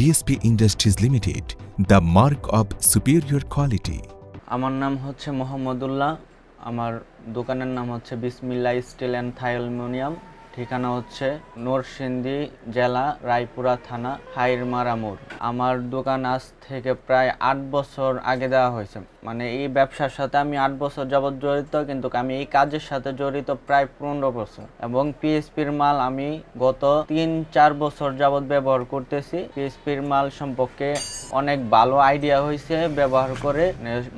PSP Industries Limited the mark of superior quality আমার নাম হচ্ছে মোহাম্মদুল্লাহ, আমার দোকানের নাম হচ্ছে বিসমিল্লা স্টিল অ্যান্ড থাই অ্যালুমিনিয়াম। ঠিকানা হচ্ছে নরসিংদী জেলা রায়পুরা থানা হাইরমারামুর আমার দোকান আজ থেকে প্রায় আট বছর আগে দেওয়া হয়েছে। মানে এই ব্যবসার সাথে আমি আট বছর যাবৎ জড়িত, কিন্তু আমি এই কাজের সাথে জড়িত প্রায় পনেরো বছর। এবং পিএসপির মাল আমি গত তিন চার বছর যাবৎ ব্যবহার করতেছি। পিএসপির মাল সম্পর্কে অনেক ভালো আইডিয়া হয়েছে ব্যবহার করে।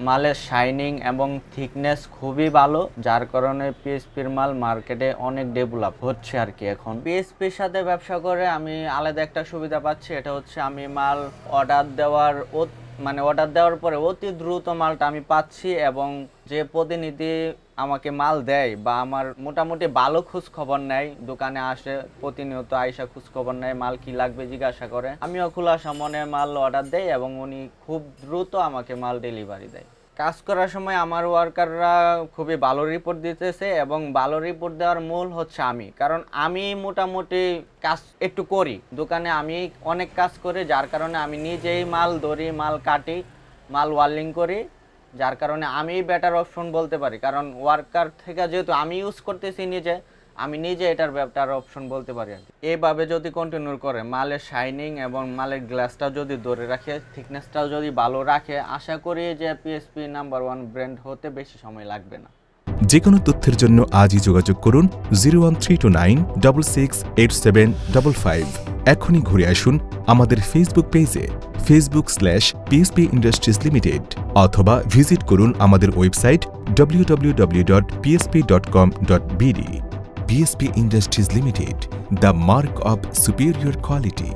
মালের শাইনিং এবং থিকনেস খুবই ভালো, যার কারণে পিএসপির মাল মার্কেটে অনেক ডেভেলপ হচ্ছে। আর কি এখন। পিএসপির সাথে ব্যবসা করে আমি আলাদা একটা সুবিধা পাচ্ছি, এটা হচ্ছে আমি মাল অর্ডার দেওয়ার মানে অর্ডার দেওয়ার পরে অতি দ্রুত মালটা আমি পাচ্ছি এবং যে প্রতিনিধি আমাকে মাল দেয় বা আমার মোটামুটি ভালো খোঁজ খবর নেয়, দোকানে আসে, প্রতিনিয়ত আইসা খোঁজ খবর নেয়, মাল কি লাগবে জিজ্ঞাসা করে। আমিও খোলাসা সামনে মাল অর্ডার দেই এবং উনি খুব দ্রুত আমাকে মাল ডেলিভারি দেয়। কাজ করার সময় আমার ওয়ার্কাররা খুবই ভালো রিপোর্ট দিতেছে এবং ভালো রিপোর্ট দেওয়ার মূল হচ্ছে আমি। কারণ আমি মোটামুটি কাজ একটু করি। দোকানে আমি অনেক কাজ করি, যার কারণে আমি নিজেই মাল ধরি, মাল কাটি, মাল ওয়ার্লিং করি। যার কারণে আমি বেটার অপশন বলতে পারি। কারণ ওয়ার্কার থেকে যেহেতু আমি ইউজ করতেছি নিজে আমি নিজে এটার বেটার অপশন বলতে পারি আর। এইভাবে যদি কন্টিনিউ করে, মালের শাইনিং এবং মালের গ্লাসটা যদি ধরে রাখে থিকনেসটাও যদি ভালো রাখে, আশা করি যে পিএসপি নাম্বার ওয়ান ব্র্যান্ড হতে বেশি সময় লাগবে না। যে কোনো তথ্যের জন্য আজই যোগাযোগ করুন zero one three two nine double six eight seven double five এখনই ঘুরে আসুন আমাদের ফেসবুক পেজে Facebook slash PSP Industries Limited অথবা ভিজিট করুন আমাদের website W BSP Industries Limited, the mark of superior quality.